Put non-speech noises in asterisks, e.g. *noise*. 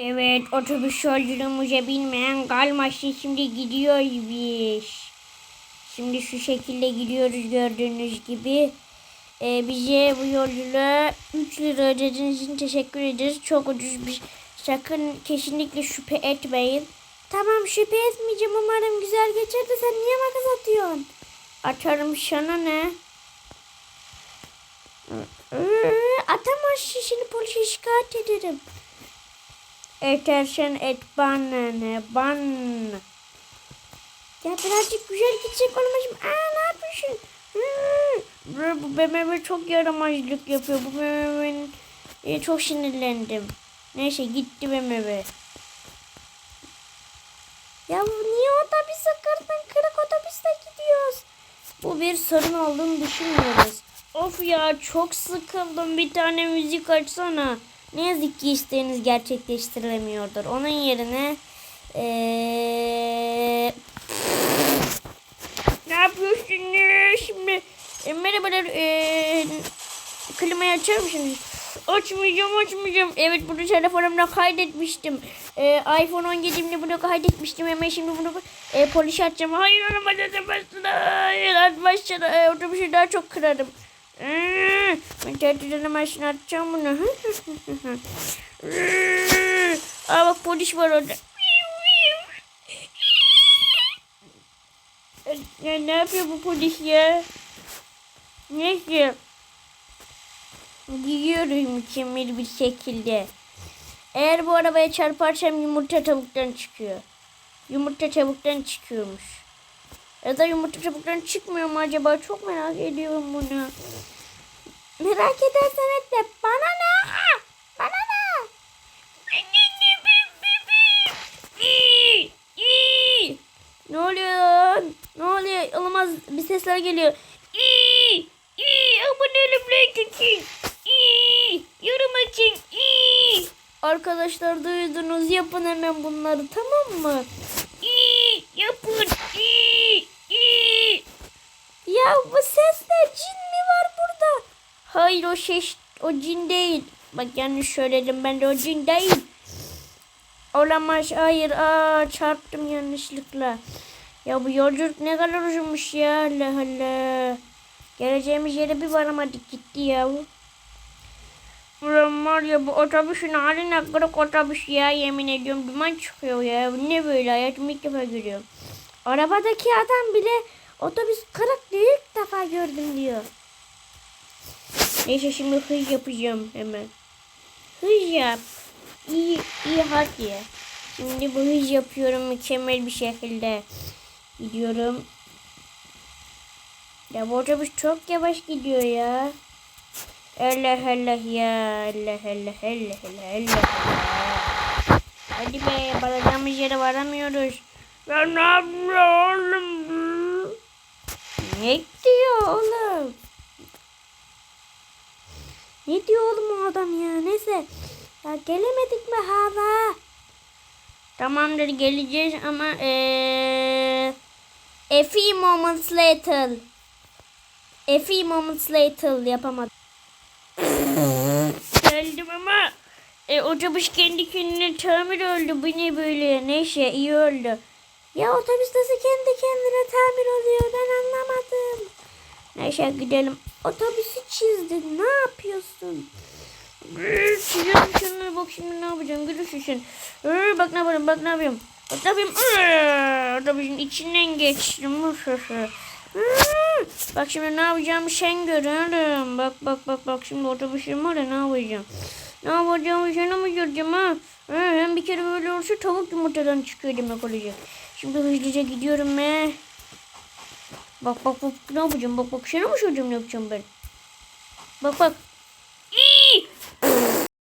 Evet otobüs yolculuğumuza binmeyen kalmaçlı şimdi gidiyoruz biz. Şimdi şu şekilde gidiyoruz gördüğünüz gibi. Ee, bize bu yolculuğa 3 lira ödediğiniz için teşekkür ederiz. Çok ucuz bir sakın kesinlikle şüphe etmeyin. Tamam şüphe etmeyeceğim umarım güzel geçer de sen niye makas atıyorsun? Atarım sana ne? Atamazsın seni polise şikayet ederim. Etersen et bana ne ban. Ya birazcık güzel gidecek olmuşum. Aa ne yapıyorsun? Hmm. Bu- BMW çok yaramazlık yapıyor. Bu BMW'nin e, çok sinirlendim. Neyse gitti BMW. Ya bu niye otobüs kırdın? Kırık otobüste gidiyoruz. Bu bir sorun olduğunu düşünmüyoruz. Of ya çok sıkıldım. Bir tane müzik açsana. Ne yazık ki isteğiniz gerçekleştirilemiyordur. Onun yerine eee ne yapıyorsunuz şimdi? E, merhabalar. E, klimayı açar mısınız? Açmayacağım açmayacağım. Evet bunu telefonumda kaydetmiştim. E, iPhone 17'imde bunu kaydetmiştim. Hemen şimdi bunu e, polis açacağım. Hayır araba atamazsın. Hayır atmazsın. E, otobüsü daha çok kırarım. Hmm, Ben tehdit edemezsin atacağım bunu. *laughs* Aa bak polis var orada. Ya ne yapıyor bu polis ya? Neyse. Gidiyorum mükemmel bir şekilde. Eğer bu arabaya çarparsam yumurta tavuktan çıkıyor. Yumurta tavuktan çıkıyormuş. Ya da yumurta tavuktan çıkmıyor mu acaba? Çok merak ediyorum bunu. Merak edersen et de bana ne? Bana ne? Ne oluyor? Ne oluyor? Olamaz bir sesler geliyor. İyi, iyi, abone olun için. Yorum. İyi. Arkadaşlar duydunuz yapın hemen bunları tamam mı? İyi, yapın. İyi, iyi. Ya bu sesler cin mi var burada? Hayır o şey o cin değil. Bak yanlış söyledim ben de o cin değil. Olamaz hayır aa çarptım yanlışlıkla. Ya bu yolculuk ne kadar uzunmuş ya Allah Allah. Geleceğimiz yere bir varamadık gitti ya. Ulan var ya bu otobüsün haline kırık otobüs ya yemin ediyorum duman çıkıyor ya. Ne böyle hayatımı ilk defa görüyorum. Arabadaki adam bile otobüs kırık ilk defa gördüm diyor. Neyse şimdi hız yapacağım hemen. Hız yap. İyi, iyi hadi. Şimdi bu hız yapıyorum mükemmel bir şekilde. Gidiyorum. Ya bu otobüs çok yavaş gidiyor ya. Allah Allah ya. Allah Allah Allah Allah Allah. Hadi be varacağımız yere varamıyoruz. Ya ne yapıyor oğlum? Ne diyor oğlum? Ne diyor oğlum o adam ya? Neyse. Ya gelemedik mi hala? Tamamdır geleceğiz ama eee a few moments later. A few moments later yapamadım. *laughs* Geldim ama e, otobüs kendi kendine tamir oldu. Bu ne böyle? Neyse iyi oldu. Ya otobüs nasıl kendi kendine tamir oluyor? Ben anlamadım. Neyse gidelim. Otobüsü çizdin. Ne yapıyorsun? Çiziyorum şunu. Bak şimdi ne yapacağım. Görüşürüz. Ee, bak ne yapıyorum. Bak ne yapıyorum. Bak ne yapıyorum. Otobüsün içinden geçtim. Bak şimdi ne yapacağımı sen görürüm. Bak bak bak bak şimdi otobüsüm var ya ne yapacağım. Ne yapacağımı sen mi göreceğim ha? Hem bir kere böyle olursa tavuk yumurtadan çıkıyor demek olacak. Şimdi hızlıca gidiyorum be. Bak bak bak ne yapacağım bak bak mı söyleyeceğim ne yapacağım ben. Bak bak